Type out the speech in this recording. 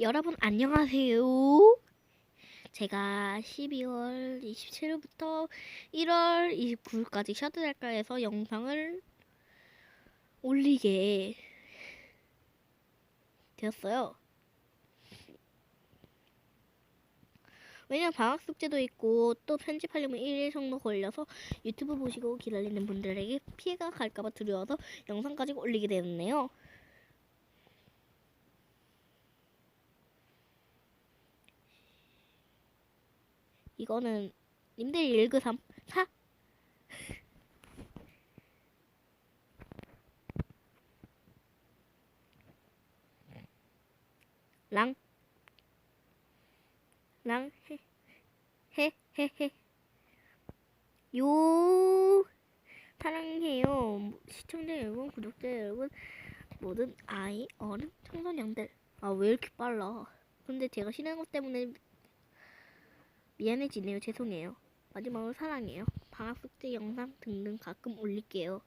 여러분 안녕하세요. 제가 12월 27일부터 1월 29일까지 셔틀할까에서 영상을 올리게 되었어요. 왜냐면 방학 숙제도 있고 또 편집하려면 1일 정도 걸려서 유튜브 보시고 기다리는 분들에게 피해가 갈까봐 두려워서 영상까지 올리게 되었네요. 이거는 님들 1그 3 4 랑, 랑, 해, 해, 해, 해. 요, 사랑해요. 시청자 여러분, 구독자 여러분, 모든 아이, 어른, 청소년들. 아, 왜 이렇게 빨라? 근데 제가 쉬는 것 때문에 미안해지네요. 죄송해요. 마지막으로 사랑해요. 방학 숙제 영상 등등 가끔 올릴게요.